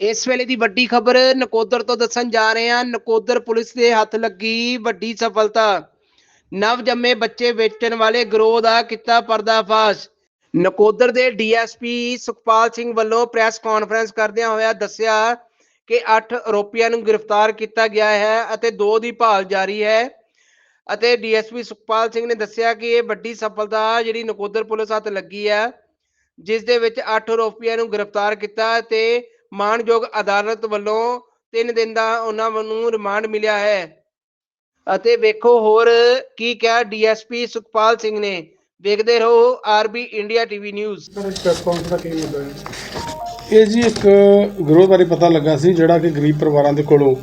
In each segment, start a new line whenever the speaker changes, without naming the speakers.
ਇਸ ਵੇਲੇ ਦੀ ਵੱਡੀ ਖਬਰ ਨਕੋਦਰ ਤੋਂ ਦੱਸਣ ਜਾ ਰਹੇ ਹਾਂ। ਨਕੋਦਰ ਪੁਲਿਸ ਦੇ ਹੱਥ ਲੱਗੀ ਵੱਡੀ ਸਫਲਤਾ। ਨਵ ਜੰਮੇ ਬੱਚੇ ਵੇਚਣ ਵਾਲੇ ਗਰੋਹ ਦਾ ਕੀਤਾ ਪਰਦਾਫਾਸ਼। ਨਕੋਦਰ ਦੇ ਡੀਐਸਪੀ ਸੁਖਪਾਲ ਸਿੰਘ ਵੱਲੋਂ ਪ੍ਰੈਸ ਕਾਨਫਰੰਸ ਕਰਦਿਆਂ ਹੋਇਆ ਦੱਸਿਆ ਕਿ 8 ਆਰੋਪੀਆਂ ਨੂੰ ਗ੍ਰਿਫਤਾਰ ਕੀਤਾ ਗਿਆ ਹੈ ਅਤੇ 2 ਦੀ ਭਾਲ ਜਾਰੀ ਹੈ। ਅਤੇ ਡੀਐਸਪੀ ਸੁਖਪਾਲ ਸਿੰਘ ਨੇ ਦੱਸਿਆ ਕਿ ਇਹ ਵੱਡੀ ਸਫਲਤਾ ਜਿਹੜੀ ਨਕੋਦਰ ਪੁਲਿਸ ਹੱਥ ਲੱਗੀ ਹੈ, ਜਿਸ ਦੇ ਵਿੱਚ 8 ਆਰੋਪੀਆਂ ਨੂੰ ਗ੍ਰਿਫਤਾਰ ਕੀਤਾ ਤੇ ਮਾਣਯੋਗ ਅਦਾਲਤ ਵੱਲੋਂ 3 ਦਿਨ ਦਾ ਉਹਨਾਂ ਨੂੰ ਰਿਮਾਂਡ ਮਿਲਿਆ ਹੈ। ਅਤੇ ਵੇਖੋ ਹੋਰ ਕੀ ਕਿਹਾ ਡੀਐਸਪੀ ਸੁਖਪਾਲ ਸਿੰਘ ਨੇ। ਵੇਖਦੇ ਰਹੋ ਆਰਬੀ ਇੰਡੀਆ ਟੀਵੀ ਨਿਊਜ਼।
ਇਹ ਜੀ ਇੱਕ ਗਰੋਹ ਬਾਰੇ ਪਤਾ ਲੱਗਾ ਸੀ, ਜਿਹੜਾ ਕਿ ਗਰੀਬ ਪਰਿਵਾਰਾਂ ਦੇ ਕੋਲੋਂ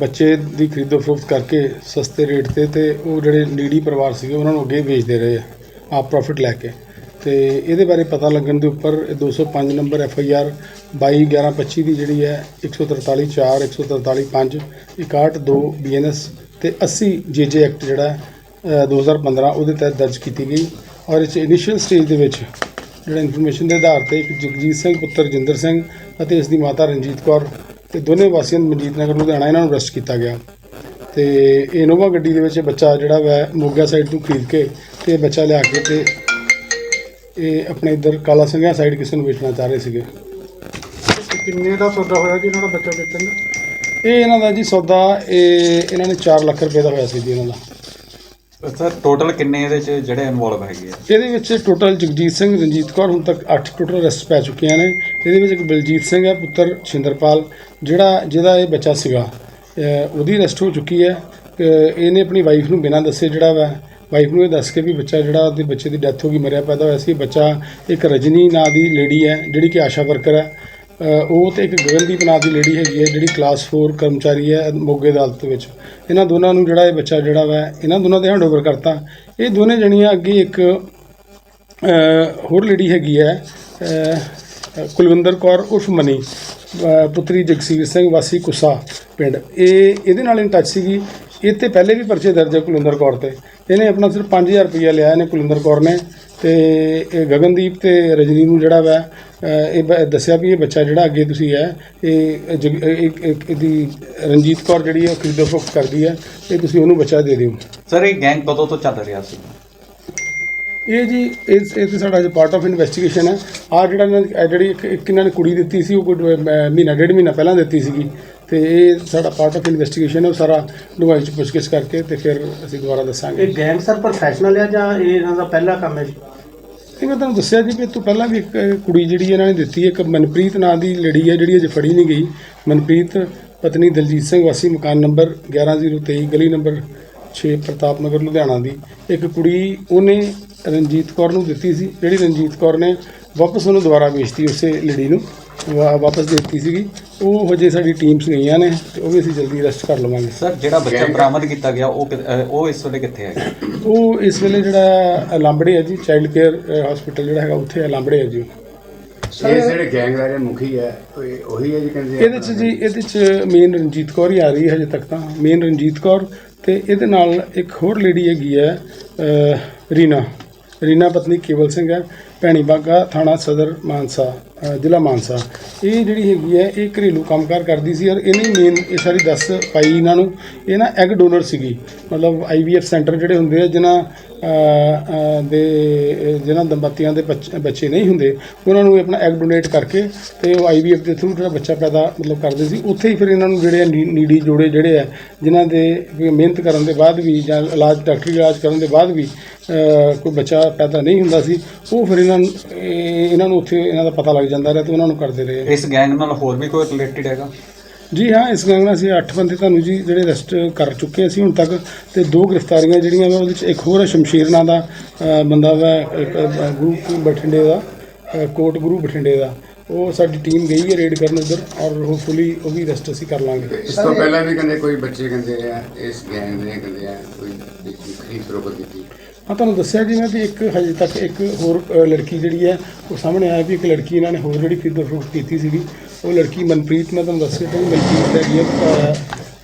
ਬੱਚੇ ਦੀ ਖਰੀਦੋ ਫਰੋਖਤ ਕਰਕੇ ਸਸਤੇ ਰੇਟ ਤੇ ਤੇ ਉਹ ਜਿਹੜੇ ਨੀਡੀ ਪਰਿਵਾਰ ਸੀਗੇ, ਉਹਨਾਂ ਨੂੰ ਅੱਗੇ ਵੇਚਦੇ ਰਹੇ ਆ, ਆਪ ਪ੍ਰੋਫਿਟ ਲੈ ਕੇ। ਤੇ ਇਹਦੇ ਬਾਰੇ ਪਤਾ ਲੱਗਣ ਦੇ ਉੱਪਰ ਇਹ 205 ਨੰਬਰ ਐਫ ਆਈ ਆਰ 221125 ਦੀ ਜਿਹੜੀ ਹੈ 143 4 143 5 61 2 ਬੀ ਐਨ ਐਸ ਤੇ 80 ਜੇ ਜੇ ਐਕਟ ਜਿਹੜਾ ਹੈ, ਅ, 2015 ਉਹਦੇ ਤਹਿਤ ਦਰਜ ਕੀਤੀ ਗਈ ਔਰ ਇਸ ਇਨੀਸ਼ੀਅਲ ਸਟੇਜ ਦੇ ਵਿੱਚ ਜਿਹੜਾ ਇਨਫੋਰਮੇਸ਼ਨ ਦੇ ਆਧਾਰ ਤੇ ਇੱਕ ਜਗਜੀਤ ਸਿੰਘ ਪੁੱਤਰ ਜਿੰਦਰ ਸਿੰਘ ਅਤੇ ਇਸ ਦੀ ਮਾਤਾ ਰਣਜੀਤ ਕੌਰ ਤੇ ਦੋਨੇ ਵਾਸੀਆਂ ਨੂੰ ਮਨਜੀਤ ਨਗਰ ਲੁਧਿਆਣਾ ਇਹਨਾਂ ਨੂੰ ਅਰੈਸਟ ਕੀਤਾ ਗਿਆ। ਤੇ ਇਨੋਵਾ ਗੱਡੀ ਦੇ ਵਿੱਚ ਬੱਚਾ ਜਿਹੜਾ ਵੈ ਮੋਗਾ ਸਾਈਡ ਤੋਂ ਖਰੀਦ ਕੇ ਤੇ ਇਹ ਬੱਚਾ ਲਿਆ ਕੇ ਤੇ ਇਹ ਆਪਣੇ ਇੱਧਰ ਕਾਲਾ ਸਿੰਘਾ ਸਾਈਡ ਕਿਸੇ ਨੂੰ ਵੇਚਣਾ ਚਾਹ ਰਹੇ ਸੀਗੇ।
ਕਿੰਨੇ ਦਾ ਸੌਦਾ ਹੋਇਆ ਜੀ ਇਹਨਾਂ ਦਾ ਬੱਚਾ ਵੇਚਣ ਦਾ?
ਇਹ ਇਹਨਾਂ ਦਾ ਜੀ ਸੌਦਾ ਇਹ ਇਹਨਾਂ ਨੇ 4 ਲੱਖ ਰੁਪਏ ਦਾ ਹੋਇਆ ਸੀ ਜੀ ਇਹਨਾਂ ਦਾ।
ਸਰ ਟੋਟਲ ਕਿੰਨੇ ਇਹਦੇ ਚ ਜਿਹੜੇ ਇਨਵੋਲਵ ਹੈਗੇ ਆ?
ਇਹਦੇ ਵਿੱਚ ਟੋਟਲ ਜਗਜੀਤ ਸਿੰਘ ਰਣਜੀਤ ਕੌਰ ਹੁਣ ਤੱਕ 8 ਟੋਟਲ ਅਰੈਸਟ ਪੈ ਚੁੱਕੀਆਂ ਨੇ। ਇਹਦੇ ਵਿੱਚ ਇੱਕ ਬਲਜੀਤ ਸਿੰਘ ਹੈ ਪੁੱਤਰ ਛਿੰਦਰਪਾਲ ਜਿਹੜਾ ਜਿਹਦਾ ਇਹ ਬੱਚਾ ਸੀਗਾ। ਅਹ ਉਹਦੀ ਅਰੈਸਟ ਹੋ ਚੁੱਕੀ ਹੈ। ਅਹ ਇਹਨੇ ਆਪਣੀ ਵਾਈਫ ਨੂੰ ਬਿਨਾਂ ਦੱਸੇ ਜਿਹੜਾ ਵਾ ਵਾਈਫ ਨੂੰ ਇਹ ਦੱਸ ਕੇ ਵੀ ਬੱਚਾ ਜਿਹੜਾ ਉਹਦੇ ਬੱਚੇ ਦੀ ਡੈਥ ਹੋ ਗਈ, ਮਰਿਆ ਪੈਦਾ ਹੋਇਆ ਸੀ। ਬੱਚਾ ਇੱਕ ਰਜਨੀ ਨਾਂ ਦੀ ਲੇਡੀ ਹੈ, ਜਿਹੜੀ ਕਿ ਆਸ਼ਾ ਵਰਕਰ ਹੈ। ਉਹ ਤੇ ਇੱਕ ਗਗਨਦੀਪ ਨਾਂ ਦੀ ਲੇਡੀ ਹੈਗੀ ਹੈ, ਜਿਹੜੀ ਕਲਾਸ 4 ਕਰਮਚਾਰੀ ਹੈ ਮੋਗੇ ਅਦਾਲਤ ਵਿੱਚ। ਇਹਨਾਂ ਦੋਨਾਂ ਨੂੰ ਜਿਹੜਾ ਇਹ ਬੱਚਾ ਜਿਹੜਾ ਵਾ, ਇਹਨਾਂ ਦੋਨਾਂ ਦੇ ਹੈਂਡਓਵਰ ਕਰਤਾ। ਇਹ ਦੋਨੇ ਜਣੀਆਂ ਅੱਗੇ ਇੱਕ ਹੋਰ ਲੇਡੀ ਹੈਗੀ ਹੈ ਕੁਲਵਿੰਦਰ ਕੌਰ ਉਰਫ ਮਨੀ ਪੁੱਤਰੀ ਜਗਸੀਰ ਸਿੰਘ ਵਾਸੀ ਕੁਸਾ ਪਿੰਡ। ਇਹ, ਇਹਦੇ ਨਾਲ ਇਨ ਟੱਚ ਸੀਗੀ। ਤੇ ਪਹਿਲੇ ਵੀ ਪਰਚੇ ਦਰਜ ਹੈ ਕੁਲਵਿੰਦਰ ਕੌਰ ਤੇ। ਇਹਨੇ ਆਪਣਾ ਸਿਰਫ 5000 ਰੁਪਇਆ ਲਿਆ ਇਹਨੇ ਕੁਲਵਿੰਦਰ ਕੌਰ ਨੇ। ਤੇ ਇਹ ਗਗਨਦੀਪ ਤੇ ਰਜਨੀ ਨੂੰ ਜਿਹੜਾ ਵਾ ਇਹ ਦੱਸਿਆ ਵੀ ਇਹ ਬੱਚਾ ਜਿਹੜਾ ਅੱਗੇ ਤੁਸੀਂ ਹੈ ਇਹ ਇਹਦੀ ਰਣਜੀਤ ਕੌਰ ਜਿਹੜੀ ਹੈ ਉਹ ਖਰੀਦੋ ਫਰੋਖਤ ਕਰਦੀ ਹੈ ਇਹ ਤੁਸੀਂ ਉਹਨੂੰ ਬੱਚਾ ਦੇ ਦਿਓ।
ਸਰ ਇਹ ਗੈਂਗ ਕਦੋਂ ਤੋਂ ਚੱਲ ਰਿਹਾ ਸੀ?
ਇਹ ਜੀ ਇਸ ਇਹ ਤੇ ਸਾਡਾ ਜੋ ਪਾਰਟ ਆਫ ਇਨਵੈਸਟੀਗੇਸ਼ਨ ਹੈ। ਆ ਜਿਹੜਾ ਇਹਨਾਂ ਇਹ ਜਿਹੜੀ ਇੱਕ ਇੱਕ ਇਹਨਾਂ ਨੇ ਕੁੜੀ ਦਿੱਤੀ ਸੀ ਉਹ ਕੋਈ ਮਹੀਨਾ ਡੇਢ ਮਹੀਨਾ ਪਹਿਲਾਂ ਦਿੱਤੀ ਸੀਗੀ। ਤੇ ਇਹ ਸਾਡਾ ਪਾਰਟ ਆਫ ਇਨਵੈਸਟੀਗੇਸ਼ਨ ਹੈ ਉਹ ਸਾਰਾ ਡੂੰਘਾਈ ਚ ਪੁੱਛਗਿੱਛ ਕਰਕੇ ਤੇ ਫਿਰ ਅਸੀਂ ਦੁਬਾਰਾ ਦੱਸਾਂਗੇ।
ਇਹ ਗੈਂਗ ਸਰ ਪ੍ਰੋਫੈਸ਼ਨਲ ਹੈ ਜਾਂ ਇਹ ਇਹਨਾਂ ਦਾ ਪਹਿਲਾ ਕੰਮ ਹੈ ਜੀ?
ਇਹ ਮੈਂ ਤੁਹਾਨੂੰ ਦੱਸਿਆ ਜੀ ਵੀ ਤੋਂ ਪਹਿਲਾਂ ਵੀ ਇੱਕ ਕੁੜੀ ਜਿਹੜੀ ਇਹਨਾਂ ਨੇ ਦਿੱਤੀ ਇੱਕ ਮਨਪ੍ਰੀਤ ਨਾਂ ਦੀ ਲੜੀ ਹੈ ਜਿਹੜੀ ਅਜੇ ਫੜੀ ਨਹੀਂ ਗਈ। ਮਨਪ੍ਰੀਤ ਪਤਨੀ ਦਲਜੀਤ ਸਿੰਘ ਵਾਸੀ ਮਕਾਨ ਨੰਬਰ 11023 ਗਲੀ ਨੰਬਰ 6 ਪ੍ਰਤਾਪ ਨਗਰ ਲੁਧਿਆਣਾ ਦੀ। ਇੱਕ ਕੁੜੀ ਉਹਨੇ ਰਣਜੀਤ ਕੌਰ ਨੂੰ ਦਿੱਤੀ ਸੀ। ਜਿਹੜੀ ਰਣਜੀਤ ਕੌਰ ਨੇ ਵਾਪਸ ਉਹਨੂੰ ਦੁਬਾਰਾ ਵੇਚਤੀ ਉਸੇ ਲੜੀ ਨੂੰ। ਵਾਪਸ ਦੇ ਦਿੱਤੀ ਸੀਗੀ। ਉਹ ਹਜੇ ਸਾਡੀ ਟੀਮਸ ਗਈਆਂ ਨੇ ਤੇ ਉਹ ਵੀ ਅਸੀਂ ਜਲਦੀ ਅਰੈਸਟ ਕਰ ਲਵਾਂਗੇ।
ਸਰ ਜਿਹੜਾ ਬੱਚਾ ਬਰਾਮਦ ਕੀਤਾ ਗਿਆ ਉਹ ਕਿ- ਅਹ ਉਹ ਇਸ ਵੇਲੇ ਕਿੱਥੇ ਹੈ
ਉਹ ਇਸ ਵੇਲੇ ਜਿਹੜਾ ਲਾਂਬੜੇ ਹੈ ਜੀ ਚਾਈਲਡ ਕੇਅਰ ਹਸਪੀਟਲ ਜਿਹੜਾ ਹੈਗਾ ਉੱਥੇ ਹੈ ਲਾਂਬੜੇ ਹੈ ਜੀ। ਉਹ।
ਇਹ ਜਿਹੜੇ ਗੈਂਗ ਦਾ ਮੁਖੀ ਹੈ ਉਹ- ਉਹੀ ਹੈ ਜੀ ਕਹਿੰਦੇ ਆ
ਇਹਦੇ ਚ ਜੀ ਇਹਦੇ ਚ ਮੇਨ ਰਣਜੀਤ ਕੌਰ ਹੀ ਆ ਰਹੀ ਹੈ ਹਜੇ ਤੱਕ ਤਾਂ। ਮੇਨ ਰਣਜੀਤ ਕੌਰ ਤੇ ਇਹਦੇ ਨਾਲ ਇੱਕ ਹੋਰ ਲੇਡੀ ਹੈਗੀ ਹੈ ਅਹ, ਰੀਨਾ। ਰੀਨਾ ਪਤਨੀ ਕੇਵਲ ਸਿੰਘ ਹੈ, ਭੈਣੀ ਬਾਗਾ, ਥਾਣਾ ਸਦਰ, ਮਾਨਸਾ ਜ਼ਿਲ੍ਹਾ ਮਾਨਸਾ। ਇਹ ਜਿਹੜੀ ਹੈਗੀ ਹੈ, ਇਹ ਘਰੇਲੂ ਕੰਮਕਾਰ ਕਰਦੀ ਸੀ ਔਰ ਇਹਨੇ ਮੇਨ ਇਹ ਸਾਰੀ ਦੱਸ ਪਾਈ ਇਹਨਾਂ ਨੂੰ। ਇਹ ਨਾ ਐਗ ਡੋਨਰ ਸੀਗੀ। ਮਤਲਬ ਆਈਵੀਐਫ ਸੈਂਟਰ ਜਿਹੜੇ ਹੁੰਦੇ ਆ, ਜਿਨ੍ਹਾਂ ਦੇ ਜਿਨ੍ਹਾਂ ਦੰਪਤੀਆਂ ਦੇ ਬੱਚ- ਬੱਚੇ ਨਹੀਂ ਹੁੰਦੇ, ਉਹਨਾਂ ਨੂੰ ਆਪਣਾ ਐਗ ਡੋਨੇਟ ਕਰਕੇ ਤੇ ਉਹ ਆਈਵੀਐਫ ਦੇ ਥਰੂ ਜਿਹੜਾ ਬੱਚਾ ਪੈਦਾ ਮਤਲਬ ਕਰਦੇ ਸੀ, ਉੱਥੇ ਹੀ ਫਿਰ ਇਹਨਾਂ ਨੂੰ ਜਿਹੜੇ ਆ ਨੀਡੀ ਜੋੜੇ ਜਿਹੜੇ ਆ, ਜਿਨ੍ਹਾਂ ਦੇ ਮਿਹਨਤ ਕਰਨ ਦੇ ਬਾਅਦ ਵੀ ਜਾਂ ਇਲਾਜ, ਡਾਕਟਰੀ ਇਲਾਜ ਕਰਨ ਦੇ ਬਾਅਦ ਵੀ ਕੋਈ ਬੱਚਾ ਪੈਦਾ ਨਹੀਂ ਹੁੰਦਾ ਸੀ, ਉਹ ਫਿਰ ਇਹਨਾਂ ਇਹਨਾਂ ਨੂੰ ਉੱਥੇ ਇਹਨਾਂ ਦਾ ਪਤਾ ਲੱਗ ਜਾਂਦਾ ਰਿਹਾ ਤੇ ਉਹਨਾਂ ਨੂੰ ਕਰਦੇ ਰਹੇ।
ਇਸ ਗੈਂਗ ਨਾਲ ਹੋਰ ਵੀ ਕੋਈ ਰਿਲੇਟਡ ਹੈਗਾ?
ਜੀ ਹਾਂ ਇਸ ਗੈਂਗ ਨਾਲ ਅਸੀਂ 8 ਬੰਦੇ ਤੁਹਾਨੂੰ ਜੀ ਜਿਹੜੇ ਅਰੈਸਟ ਕਰ ਚੁੱਕੇ ਅਸੀਂ ਹੁਣ ਤੱਕ ਤੇ ਦੋ ਗ੍ਰਿਫਤਾਰੀਆਂ ਜਿਹੜੀਆਂ ਵਾ ਉਹਦੇ ਵਿੱਚ ਇੱਕ ਹੋਰ ਹੈ ਸ਼ਮਸ਼ੀਰ ਨਾਂ ਦਾ ਅ, ਬੰਦਾ ਵਾ ਇੱਕ, ਅ, ਗੁਰੂ ਬਠਿੰਡੇ ਦਾ ਅ, ਕੋਟ ਗੁਰੂ ਬਠਿੰਡੇ ਦਾ। ਉਹ ਸਾਡੀ ਟੀਮ ਗਈ ਹੈ ਰੇਡ ਕਰਨ ਉਧਰ ਔਰ ਹੋਪਫੁਲੀ ਉਹ ਵੀ ਅਰੈਸਟ ਅਸੀਂ ਕਰ ਲਾਂਗੇ।
ਇਸ ਤੋਂ ਪਹਿਲਾਂ ਵੀ ਕਹਿੰਦੇ ਕੋਈ ਬੱਚੇ ਕਹਿੰਦੇ ਆ ਇਸ ਗੈਂਗ ਨੇ ਕਹਿੰਦੇ ਆ ਕੋਈ ਖਰੀਦ ਫਰੋਖਤ ਕੀਤੀ।
ਹਾਂ ਤੁਹਾਨੂੰ ਦੱਸਿਆ ਜੀ ਮੈਂ ਵੀ ਇੱਕ ਹਜੇ ਤੱਕ ਇੱਕ ਹੋਰ ਅ, ਲੜਕੀ ਜਿਹੜੀ ਹੈ ਉਹ ਸਾਹਮਣੇ ਆਇਆ ਵੀ ਇੱਕ ਲੜਕੀ ਇਹਨਾਂ ਨੇ ਹੋਰ ਜਿਹੜੀ ਖਰੀਦੋ ਫਰੋਖਤ ਕੀਤੀ ਸੀਗੀ। ਉਹ ਲੜਕੀ ਮਨਪ੍ਰੀਤ, ਮੈਂ ਤੁਹਾਨੂੰ ਦੱਸਿਆ ਕਿ ਮਨਪ੍ਰੀਤ ਹੈਗੀ ਆ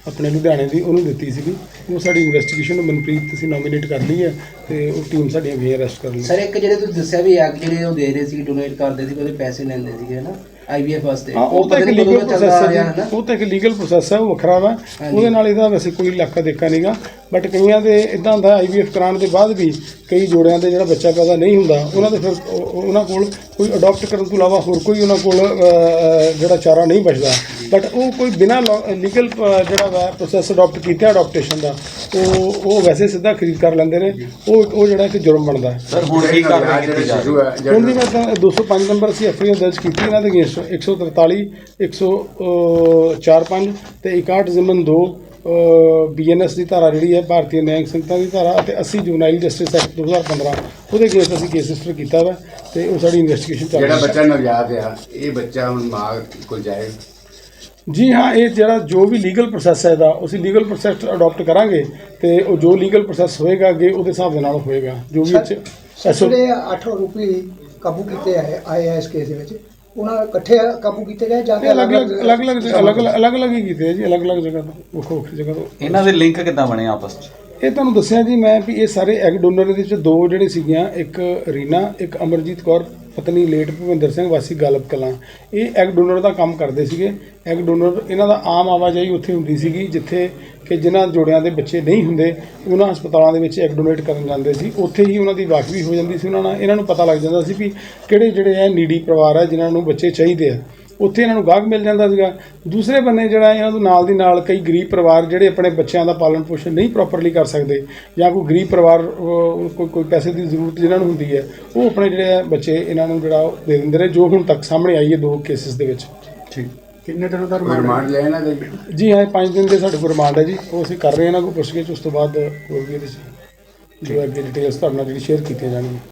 ਆਪਣੇ ਲੁਧਿਆਣੇ ਦੀ ਉਹਨੂੰ ਦਿੱਤੀ ਸੀਗੀ। ਉਹ ਸਾਡੀ ਇਨਵੈਸਟੀਗੇਸ਼ਨ ਮਨਪ੍ਰੀਤ ਅਸੀਂ ਨੋਮੀਨੇਟ ਕਰ ਲਈ ਹੈ ਤੇ ਉਹ ਟੀਮ ਸਾਡੀਆਂ ਵੀ ਅਰੈਸਟ ਕਰ ਲਈ
ਸਰ ਇੱਕ ਜਿਹੜੇ ਤੁਸੀਂ ਦੱਸਿਆ ਵੀ ਐਗ ਜਿਹੜੇ ਉਹ ਦੇ ਰਹੇ ਸੀ ਡੋਨੇਟ ਕਰਦੇ ਸੀ ਉਹਦੇ ਪੈਸੇ ਲੈਂਦੇ ਸੀਗੇ ਨਾ ਆਈਵੀਐਫ ਵਾਸਤੇ।
ਹਾਂ ਉਹ ਤਾਂ ਇੱਕ ਲੀਗਲ ਪ੍ਰੋਸੈਸ ਹੈ। ਉਹ ਤਾਂ ਇੱਕ ਲੀਗਲ ਪ੍ਰੋਸੈਸ ਹੈ ਉਹ ਵੱਖਰਾ ਵਾ। ਉਹਦੇ ਨਾਲ ਇਹਦਾ ਵੈਸੇ ਕੋਈ ਲੱਕਾ ਦੇਖਾ ਨਹੀਂਗਾ। ਬਟ ਕਈਆਂ ਦੇ ਇਦਾਂ ਹੁੰਦਾ ਆਈਵੀਐਫ ਕਰਾਉਣ ਦੇ ਬਾਅਦ ਵੀ ਕਈ ਜੋੜਿਆਂ ਦੇ ਜਿਹੜਾ ਬੱਚਾ ਪੈਦਾ ਨਹੀਂ ਹੁੰਦਾ ਉਹਨਾਂ ਦੇ ਫਿਰ ਉਹ- ਉਹ- ਉਹਨਾਂ ਕੋਲ ਕੋਈ ਅਡਾਪਟ ਕਰਨ ਤੋਂ ਇਲਾਵਾ ਹੋਰ ਕੋਈ ਉਹਨਾਂ ਕੋਲ ਜਿਹੜਾ ਚਾਰਾ ਨਹੀਂ ਬਚਦਾ। ਬਟ ਉਹ ਕੋਈ ਬਿਨਾ ਲੀਗਲ ਜਿਹੜਾ ਵਾ ਪ੍ਰੋਸੈਸ ਅਡਾਪਟ ਕੀਤਾ ਅਡਾਪਟੇਸ਼ਨ ਦਾ। ਉਹ ਉਹ ਵੈਸੇ ਸਿੱਧਾ ਖਰੀਦ ਕਰ ਲੈਂਦੇ ਨੇ। ਉਹ ਉਹ ਜਿਹੜਾ ਇੱਕ ਜੁਰਮ ਬਣਦਾ। ਹੈ
ਸਰ ਹੁਣ ਕੀ ਕਾਰਵਾਈ ਕੀਤੀ ਜਾ ਰਹੀ ਹੈ
ਹੁਣ ਦੀ ਮੈਂ ਤਾਂ 205 ਨੰਬਰ ਸੀ ਐਫਆਈਆਰ ਦਰਜ ਕੀਤੀ ਇਹਨਾਂ ਦੇ ਅਗੇਂਸਟ 143 145 ਤੇ 61 ਜ਼ਿਮਨ 2 ਬੀਐਨਐਸ ਦੀ ਧਾਰਾ ਜਿਹੜੀ ਹੈ ਭਾਰਤੀ ਨਿਆਇਕ ਸੰਹਿਤਾ ਦੀ ਧਾਰਾ ਅਤੇ 80 ਜੁਵਨਾਈਲ ਜਸਟਿਸ ਐਕਟ 2015 ਉਹਦੇ ਅਗੇਂਸਟ ਅਸੀਂ ਕੇਸ ਰਜਿਸਟਰ ਕੀਤਾ ਵਾ ਤੇ ਉਹ ਸਾਡੀ ਇਨਵੈਸਟੀਗੇਸ਼ਨ ਚੱਲ
ਜਿਹੜਾ
ਰਹੀ ਹੈ।
ਬੱਚਾ ਨਵਜਾਤ ਆ ਇਹ ਬੱਚਾ ਹੁਣ ਮਾਂ ਕੋਲ ਜਾਏ।
ਜੀ ਹਾਂ ਇਹ ਜਿਹੜਾ ਜੋ ਵੀ ਲੀਗਲ ਪ੍ਰੋਸੈਸ ਹੈ ਇਹਦਾ ਅਸੀਂ ਲੀਗਲ ਪ੍ਰੋਸੈਸ ਅਡਾਪਟ ਕਰਾਂਗੇ ਤੇ ਉਹ ਜੋ ਲੀਗਲ ਪ੍ਰੋਸੈਸ ਹੋਏਗਾ ਅੱਗੇ ਉਹਦੇ ਹਿਸਾਬ ਦੇ ਨਾਲ ਹੋਏਗਾ ਜੋ ਵੀ ਵਿੱਚ
ਜਿਹੜੇ ਅੱਠ ਆਰੋਪੀ ਕਾਬੂ ਕੀਤੇ ਆਏ ਆਏ ਇਸ ਕੇਸ ਦੇ ਵਿੱਚ ਉਹਨਾਂ ਇਕੱਠੇ ਕਾਬੂ ਕੀਤੇ ਗਏ ਜਾਂ
ਅਲੱਗ ਅਲੱਗ ਅਲੱਗ ਅਲੱਗ ਅਲੱਗ ਹੀ ਕੀਤੇ ਆ ਜੀ ਅਲੱਗ ਅਲੱਗ ਜਗ੍ਹਾ ਤੋਂ ਵੱਖੋ ਵੱਖਰੀ ਜਗ੍ਹਾ ਤੋਂ।
ਇਹਨਾਂ ਦੇ ਲਿੰਕ ਕਿੱਦਾਂ ਬਣੇ ਆਪਸ ਵਿੱਚ?
ਇਹ ਤੁਹਾਨੂੰ ਦੱਸਿਆ ਜੀ ਮੈਂ ਵੀ ਇਹ ਸਾਰੇ ਐਗ ਡੋਨਰ ਦੇ ਵਿੱਚ ਦੋ ਜਿਹੜੇ ਸੀਗੀਆਂ ਇੱਕ ਰੀਨਾ ਇੱਕ ਅਮਰਜੀਤ ਕੌਰ। ਪਤਨੀ ਲੇਟ ਭੁਪਿੰਦਰ ਸਿੰਘ ਵਾਸੀ ਗਾਲਬ ਕਲਾਂ। ਇਹ ਐਗ ਡੋਨਰ ਦਾ ਕੰਮ ਕਰਦੇ ਸੀਗੇ। ਐਗ ਡੋਨਰ ਇਹਨਾਂ ਦਾ ਆਮ ਆਵਾਜਾਈ ਉੱਥੇ ਹੁੰਦੀ ਸੀਗੀ, ਜਿੱਥੇ ਕਿ ਜਿਨ੍ਹਾਂ ਜੋੜਿਆਂ ਦੇ ਬੱਚੇ ਨਹੀਂ ਹੁੰਦੇ, ਉਹਨਾਂ ਹਸਪਤਾਲਾਂ ਦੇ ਵਿੱਚ ਐਗ ਡੋਨੇਟ ਕਰਨ ਜਾਂਦੇ ਸੀ। ਉੱਥੇ ਹੀ ਉਹਨਾਂ ਦੀ ਵਾਕਫੀ ਹੋ ਜਾਂਦੀ ਸੀ। ਉਹਨਾਂ ਨਾਲ ਇਹਨਾਂ ਨੂੰ ਪਤਾ ਲੱਗ ਜਾਂਦਾ ਸੀ ਵੀ ਕਿਹੜੇ ਜਿਹੜੇ ਹੈ ਨੀਡੀ ਪਰਿਵਾਰ ਹੈ ਜਿਨ੍ਹਾਂ ਨੂੰ ਬੱਚੇ ਚਾਹੀਦੇ ਆ। ਉੱਥੇ ਇਹਨਾਂ ਨੂੰ ਗਾਹਕ ਮਿਲ ਜਾਂਦਾ ਸੀਗਾ। ਦੂਸਰੇ ਬੰਨੇ ਜਿਹੜਾ ਇਹਨਾਂ ਤੋਂ ਨਾਲ ਦੀ ਨਾਲ ਕਈ ਗਰੀਬ ਪਰਿਵਾਰ ਜਿਹੜੇ ਆਪਣੇ ਬੱਚਿਆਂ ਦਾ ਪਾਲਣ ਪੋਸ਼ਣ ਨਹੀਂ ਪ੍ਰੋਪਰਲੀ ਕਰ ਸਕਦੇ ਜਾਂ ਕੋਈ ਗਰੀਬ ਪਰਿਵਾਰ ਕੋਈ ਕੋਈ ਪੈਸੇ ਦੀ ਜ਼ਰੂਰਤ ਜਿਨ੍ਹਾਂ ਨੂੰ ਹੁੰਦੀ ਹੈ ਉਹ ਆਪਣੇ ਜਿਹੜੇ ਆ ਬੱਚੇ ਇਹਨਾਂ ਨੂੰ ਜਿਹੜਾ ਉਹ ਦੇ ਦਿੰਦੇ ਨੇ ਜੋ ਹੁਣ ਤੱਕ ਸਾਹਮਣੇ ਆਈ ਹੈ ਦੋ ਕੇਸਿਸ ਦੇ ਵਿੱਚ।
ਕਿੰਨੇ ਦਿਨਾਂ ਦਾ ਰਿਮਾਂਡ
ਲਿਆ ਇਹਨਾਂ ਦਾ ਜੀ?
ਜੀ ਹਾਂ 5 ਦਿਨ ਦੇ ਸਾਡੇ ਕੋਲ ਰਿਮਾਂਡ ਹੈ ਜੀ। ਉਹ ਅਸੀਂ ਕਰ ਰਹੇ ਹਾਂ ਇਹਨਾਂ ਕੋਲ ਪੁੱਛਗਿੱਛ ਉਸ ਤੋਂ ਬਾਅਦ ਹੋਰ ਵੀ ਇਹਦੇ ਜੋ ਅੱਗੇ ਡਿਟੇਲਸ ਤੁਹਾਡੇ ਨਾਲ ਜਿਹੜੀ ਸ਼ੇਅਰ ਕੀਤੀਆਂ ਜਾਣਗੀਆਂ।